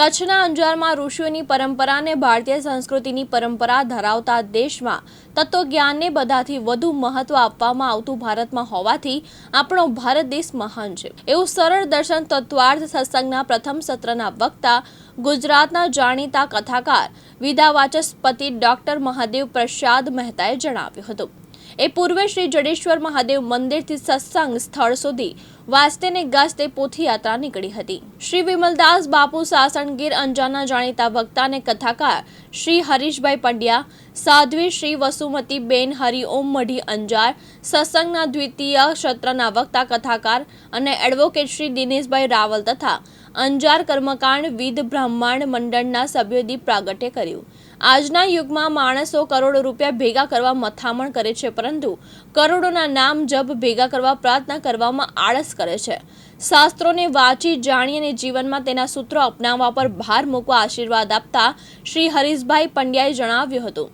કચ્છના અંજારમાં ઋષિઓની પરંપરા અને ભારતીય સંસ્કૃતિની પરંપરા ધરાવતા દેશમાં તત્વજ્ઞાનને બધાથી વધુ મહત્વ આપવામાં આવતું ભારતમાં હોવાથી આપણો ભારત દેશ મહાન છે. એવું સરળ દર્શન તત્વાર્થ સત્સંગના પ્રથમ સત્રના વક્તા, ગુજરાતના જાણીતા કથાકાર, વિધાવાચસ્પતિ ડોક્ટર મહાદેવ પ્રસાદ મહેતાએ જણાવ્યું હતું. એ પૂર્વે શ્રી જડેશ્વર મહાદેવ મંદિરથી સત્સંગ સ્થળ સુધી વાસ્તે ને ગાસ્તે પોથીયાત્રા નીકળી હતી. શ્રી વિમલદાસ, બાપુ સાસણગીર, અંજારના જાણીતા વક્તા અને કથાકાર શ્રી હરીશભાઈ પંડ્યા, સાધ્વી શ્રી વસુમતી બેન હરિઓમ મઢી અંજાર, સત્સંગના દ્વિતીય ક્ષત્રના વક્તા, કથાકાર અને એડવોકેટ શ્રી દિનેશભાઈ રાવલ તથા અંજાર કર્મકાંડ વિધ બ્રહ્માંડ મંડળના સભ્યોએ પ્રાગટ્ય કર્યું. આજના યુગમાં માણસો કરોડો રૂપિયા ભેગા કરવા મથામણ કરે છે, પરંતુ કરોડોના નામ જપ ભેગા કરવા પ્રાર્થના કરવામાં આળસ કરે છે. શાસ્ત્રોને વાંચી જાણી અને જીવનમાં તેના સૂત્રો અપનાવવા પર ભાર મૂકવા આશીર્વાદ આપતા શ્રી હરીશભાઈ પંડ્યાએ જણાવ્યું હતું.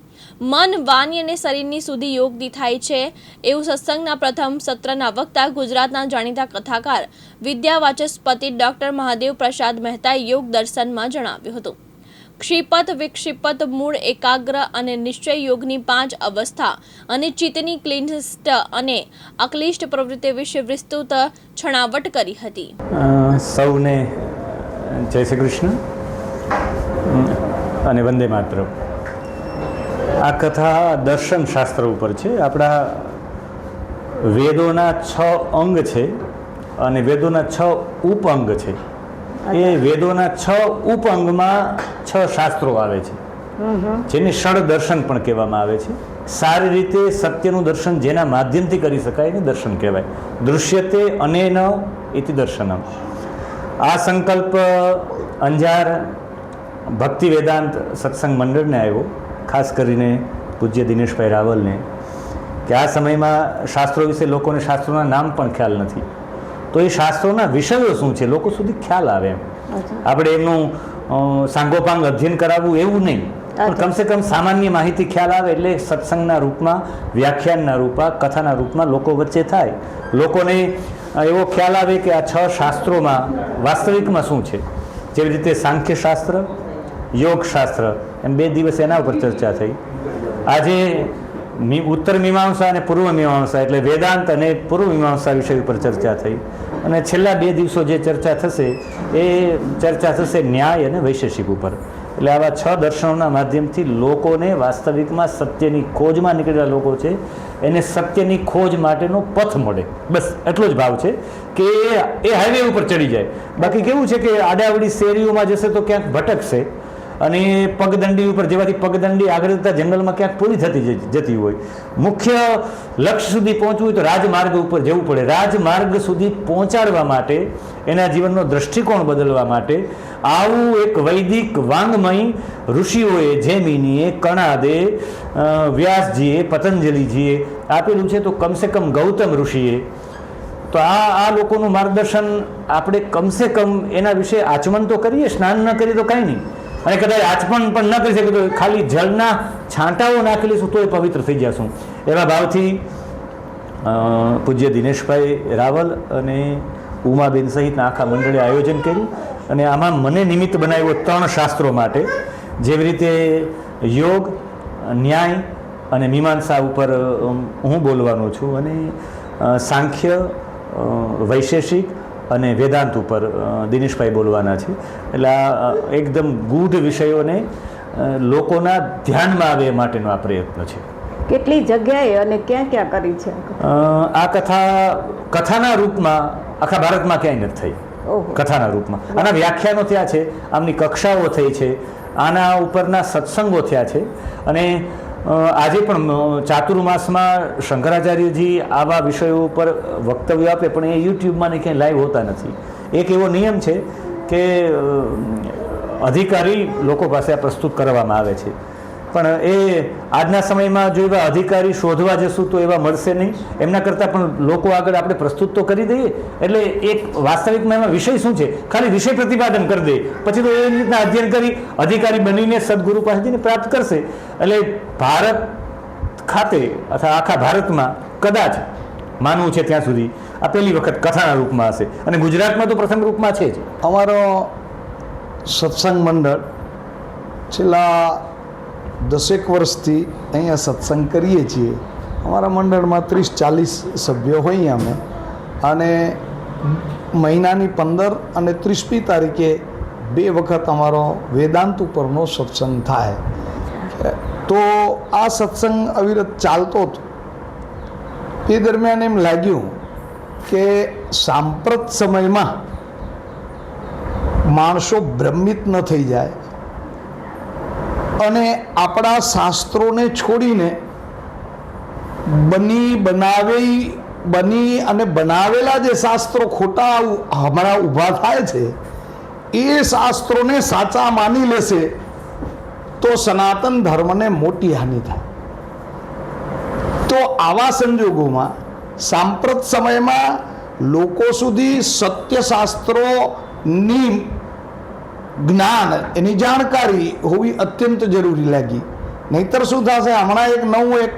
મન વાણી અને શરીરની સુધી યોગદી થાય છે એવું સત્સંગના પ્રથમ સત્રના વક્તા, ગુજરાતના જાણીતા કથાકાર, વિદ્યાવાચસ્પતિ ડોક્ટર મહાદેવ પ્રસાદ મહેતાએ યોગ દર્શનમાં જણાવ્યું હતું. ક્ષિપત, વિક્ષિપત, મૂળ, એકાગ્ર અને નિશ્ચય યોગની પાંચ અવસ્થા અને ચિત્તની ક્લિષ્ટ અને અક્લિષ્ટ પ્રવૃત્તિ વિશે વિસ્તૃત છણાવટ કરી હતી. સૌને જય શ્રી કૃષ્ણ. અને વંદે માત્ર આ કથા દર્શન શાસ્ત્ર ઉપર છે. આપણા વેદોના છ અંગ છે અને વેદોના છ ઉપઅંગ છે. એ વેદોના છ ઉપઅંગમાં છ શાસ્ત્રો આવે છે. જેને ષડ દર્શન પણ કહેવામાં આવે છે. સારી રીતે સત્યનું દર્શન જેના માધ્યમથી કરી શકાય એને દર્શન કહેવાય. દૃશ્યતે અનેન ઇતિ દર્શનમ. આ સંકલ્પ અંજાર ભક્તિ વેદાંત સત્સંગ મંડળને આવ્યો. ખાસ કરીને પૂજ્ય દિનેશભાઈ રાવલને. કે આ સમયમાં શાસ્ત્રો વિશે લોકોને શાસ્ત્રોના નામ પણ ખ્યાલ નથી. તો એ શાસ્ત્રોના વિષયો શું છે? લોકો સુધી ખ્યાલ આવે એમ. આપણે એમનું સાંગોપાંગ અધ્યયન કરાવવું એવું નહીં. પણ કમસે કમ સામાન્ય માહિતી ખ્યાલ આવે એટલે સત્સંગના રૂપમાં વ્યાખ્યાનના રૂપમાં કથાના રૂપમાં લોકો વચ્ચે થાય. લોકોને એવો ખ્યાલ આવે કે આ છ શાસ્ત્રોમાં વાસ્તવિકમાં શું છે? જેવી રીતે સાંખ્યશાસ્ત્ર યોગશાસ્ત્ર યોગ શાસ્ત્ર એમ બે દિવસ એના ઉપર ચર્ચા થઈ. આજે ઉત્તર મીમાંસા અને પૂર્વ મીમાંસા એટલે વેદાંત અને પૂર્વ મીમાંસા વિષય ઉપર ચર્ચા થઈ. અને છેલ્લા બે દિવસો જે ચર્ચા થશે, એ ચર્ચા થશે ન્યાય અને વૈશેષિક ઉપર. એટલે આવા છ દર્શનોના માધ્યમથી લોકોને વાસ્તવિકમાં સત્યની ખોજમાં નીકળેલા લોકો છે. એને સત્યની ખોજ માટેનો પથ મળે. બસ, એટલો જ ભાવ છે કે એ- હાઈવે ઉપર ચડી જાય. બાકી કેવું છે કે આડાવડી શેરીઓમાં જશે તો ક્યાંક ભટકશે. અને પગદંડી ઉપર જેવાથી પગદંડી આગળ જતા જંગલમાં ક્યાંક પૂરી થતી જતી હોય. મુખ્ય લક્ષ્ય સુધી પહોંચવું હોય તો રાજમાર્ગ ઉપર જવું પડે. રાજમાર્ગ સુધી પહોંચાડવા માટે, એના જીવનનો દ્રષ્ટિકોણ બદલવા માટે આવું એક વૈદિક વાંગમય ઋષિઓએ, જેમિનીએ, કણાદે વ્યાસજીએ, પતંજલિજીએ આપેલું છે. તો કમસે કમ ગૌતમ ઋષિએ તો આ આ લોકોનું માર્ગદર્શન આપણે કમસે કમ એના વિશે આચમન તો કરીએ, સ્નાન ન કરીએ તો કાંઈ નહીં. અને કદાચ આચમન પણ ન કરી શકે તો ખાલી જળના છાંટાઓ નાખી લઈશું તો એ પવિત્ર થઈ જશું એવા ભાવથી પૂજ્ય દિનેશભાઈ રાવલ અને ઉમાબેન સહિતના આખા મંડળે આયોજન કર્યું અને આમાં મને નિમિત્ત બનાવ્યો ત્રણ શાસ્ત્રો માટે. જેવી રીતે યોગ, ન્યાય અને મીમાંસા ઉપર હું બોલવાનો છું અને સાંખ્ય વૈશેષિક અને વેદાંત ઉપર દિનેશભાઈ બોલવાના છે. એટલે આ એકદમ ગૂઢ વિષયોને લોકોના ધ્યાનમાં આવે એ માટેનો આ પ્રયત્ન છે. કેટલી જગ્યાએ અને ક્યાં ક્યાં કરી છે? આ કથા કથાના રૂપમાં આખા ભારતમાં ક્યાંય નથી થઈ. કથાના રૂપમાં. આના વ્યાખ્યાનો થયા છે આમની કક્ષાઓ થઈ છે આના ઉપરના સત્સંગો થયા છે. અને આજે પણ ચાતુર્માસમાં શંકરાચાર્યજી આવા વિષયો ઉપર વક્તવ્ય આપે, પણ એ યુટ્યુબમાં ને ક્યાંય લાઈવ હોતા નથી. એક એવો નિયમ છે કે અધિકારી લોકો પાસે આ પ્રસ્તુત કરવામાં આવે છે. પણ એ આજના સમયમાં જો એવા અધિકારી શોધવા જશું તો એવા મળશે નહીં. એમના કરતાં પણ લોકો આગળ આપણે પ્રસ્તુત તો કરી દઈએ. એટલે એક વાસ્તવિકમાં એમાં વિષય શું છે? ખાલી વિષય પ્રતિપાદન કરી દે. પછી તો એ રીતના અધ્યયન કરી અધિકારી બનીને સદગુરુ પાસેથી પ્રાપ્ત કરશે. એટલે ભારત ખાતે અથવા આખા ભારતમાં કદાચ માનવું છે ત્યાં સુધી આ પહેલી વખત કથાના રૂપમાં હશે. અને ગુજરાતમાં તો પ્રથમ રૂપમાં છે જ. અમારો સત્સંગ મંડળ છેલ્લા દસેક વર્ષથી અહીંયા સત્સંગ કરીએ છીએ. અમારા મંડળમાં ત્રીસ ચાલીસ સભ્યો હોઈએ અમે. અને મહિનાની પંદર અને ત્રીસમી તારીખે બે વખત અમારો વેદાંત ઉપરનો સત્સંગ થાય. તો આ સત્સંગ અવિરત ચાલતો હતો. એ દરમિયાન એમ લાગ્યું કે સાંપ્રત સમયમાં માણસો ભ્રમિત ન થઈ જાય. અને આપણા શાસ્ત્રોને છોડીને બની બનાવેલી બની અને બનાવેલા જે શાસ્ત્રો ખોટા હમણાં ઊભા થાય છે, એ શાસ્ત્રોને સાચા માની લેશે તો સનાતન ધર્મને મોટી હાનિ થાય. તો આવા સંજોગોમાં સાંપ્રત સમયમાં લોકો સુધી સત્ય શાસ્ત્રોની જ્ઞાન એની જાણકારી હોવી અત્યંત જરૂરી લાગી. નહીતર શું થશે? હમણાં એક નવું એક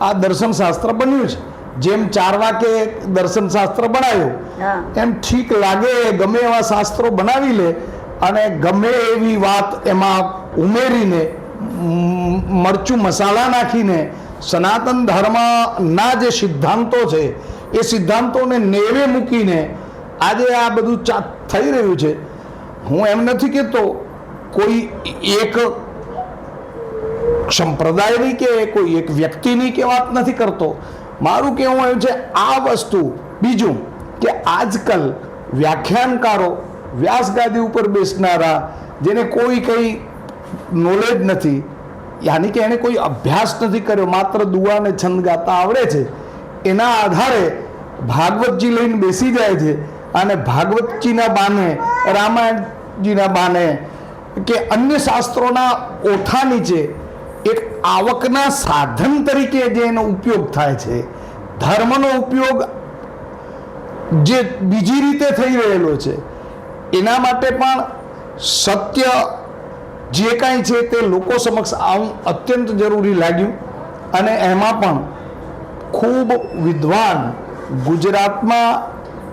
આ દર્શન શાસ્ત્ર બન્યું છે. જેમ ચાર વાકે દર્શનશાસ્ત્ર દર્શન શાસ્ત્ર બનાવ્યું એમ ઠીક લાગે ગમે એવા શાસ્ત્રો બનાવી લે અને ગમે એવી વાત એમાં ઉમેરીને મરચું મસાલા નાખીને સનાતન ધર્મના જે સિદ્ધાંતો છે એ સિદ્ધાંતોને નેવે મૂકીને આજે આ બધું ચા થઈ રહ્યું છે. હું એમ નથી કહેતો કોઈ એક સંપ્રદાયની કે કોઈ એક વ્યક્તિની કે વાત નથી કરતો. મારું કહેવું એવું છે, આ વસ્તુ બીજું કે આજકાલ વ્યાખ્યાનકારો વ્યાસગાદી ઉપર બેસનારા જેને કોઈ કંઈ નોલેજ નથી, યાની કે એને કોઈ અભ્યાસ નથી કર્યો, માત્ર દુઆ અને છંદ ગાતા આવડે છે, એના આધારે ભાગવતજી લઈને બેસી જાય છે અને ભાગવતજીના બાને રામાયણજીના બાને કે અન્ય શાસ્ત્રોના ઓઠા નીચે એક આવકના સાધન તરીકે જે એનો ઉપયોગ થાય છે, ધર્મનો ઉપયોગ જે બીજી રીતે થઈ રહેલો છે, એના માટે પણ સત્ય જે કાંઈ છે તે લોકો સમક્ષ આવું અત્યંત જરૂરી લાગ્યું અને એમાં પણ ખૂબ વિદ્વાન ગુજરાતમાં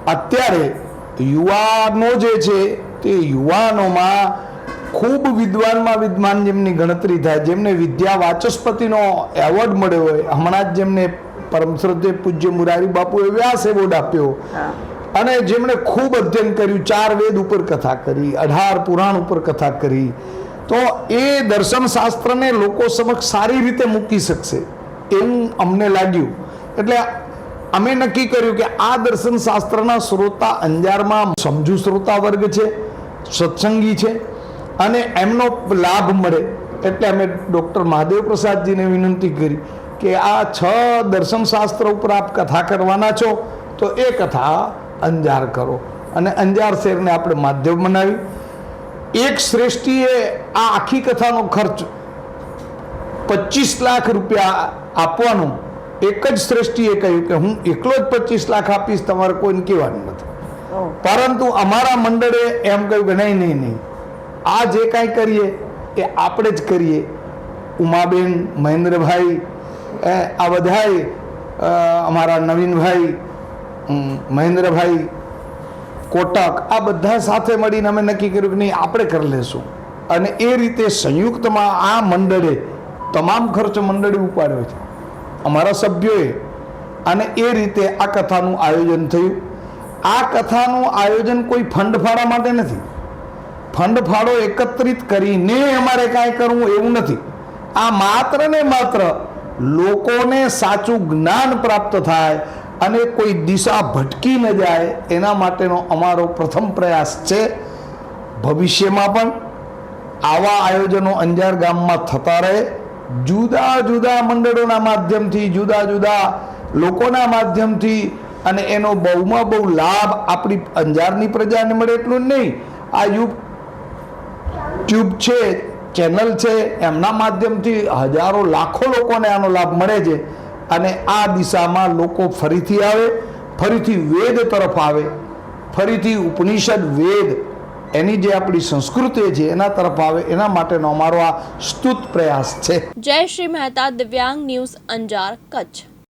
અત્યારે યુવાનો જે છે તે યુવાનોમાં ખૂબ વિદ્વાનમાં વિદ્વાન જેમની ગણતરી થાય જેમને વિદ્યા વાચસ્પતિનો એવોર્ડ મળ્યો હોય હમણાં જ જેમને પરમ શ્રદ્ધે પૂજ્ય મુરારી બાપુએ વ્યાસ એવોર્ડ આપ્યો. અને જેમણે ખૂબ અધ્યયન કર્યું ચાર વેદ ઉપર કથા કરી અઢાર પુરાણ ઉપર કથા કરી. તો એ દર્શન શાસ્ત્રને લોકો સમક્ષ સારી રીતે મૂકી શકશે. એવું અમને લાગ્યું. એટલે અમે નક્કી કર્યું કે આ દર્શન શાસ્ત્રના શ્રોતા અંજારમાં સમજુ શ્રોતા વર્ગ છે, સત્સંગી છે, અને એમનો લાભ મળે. એટલે અમે ડૉક્ટર મહાદેવ પ્રસાદજીને વિનંતી કરી કે આ છ દર્શન શાસ્ત્ર ઉપર આપ કથા કરવાના છો, તો એ કથા અંજાર કરો. અને અંજાર શહેરને આપણે માધ્યમ બનાવી. એક શ્રેષ્ઠીએ આ આખી કથાનો ખર્ચ પચીસ લાખ રૂપિયા આપવાનું એક જ શ્રેષ્ઠીએ કહ્યું કે હું એકલો જ પચીસ લાખ આપીશ તમારે કોઈને કહેવાનું નથી. પરંતુ અમારા મંડળે એમ કહ્યું કે નહીં નહીં નહીં. આ જે કાંઈ કરીએ એ આપણે જ કરીએ. ઉમાબેન મહેન્દ્રભાઈ એ આ બધાએ અમારા નવીનભાઈ મહેન્દ્રભાઈ કોટક આ બધા સાથે મળીને અમે નક્કી કર્યું કે નહીં આપણે કરી લેશું. અને એ રીતે સંયુક્તમાં આ મંડળે તમામ ખર્ચ મંડળે ઉપાડ્યો છે. અમારા સભ્યોએ અને એ રીતે આ કથાનું આયોજન થયું. આ કથાનું આયોજન કોઈ ફંડ ફાળા માટે નથી. ફંડ ફાળો એકત્રિત કરીને અમારે કાંઈ કરવું એવું નથી. આ માત્ર ને માત્ર લોકોને સાચું જ્ઞાન પ્રાપ્ત થાય અને કોઈ દિશા ભટકી ન જાય એના માટેનો અમારો પ્રથમ પ્રયાસ છે. ભવિષ્યમાં પણ આવા આયોજનો અંજાર ગામમાં થતા રહે. જુદા જુદા મંડળોના માધ્યમથી, જુદા જુદા લોકોના માધ્યમથી અને એનો બહુમાં બહુ લાભ આપણી અંજારની પ્રજાને મળે એટલું જ નહીં. આ યુ ટ્યુબ છે, ચેનલ છે, એમના માધ્યમથી હજારો, લાખો લોકોને આનો લાભ મળે છે અને આ દિશામાં લોકો ફરીથી આવે, ફરીથી વેદ તરફ આવે, ફરીથી ઉપનિષદ વેદ એની જે આપણી સંસ્કૃતિ છે એના તરફ આવે, એના માટેનો અમારો આ સ્તુત પ્રયાસ છે. જય શ્રી મહેતા દિવ્યાંગ ન્યૂઝ અંજાર, કચ્છ.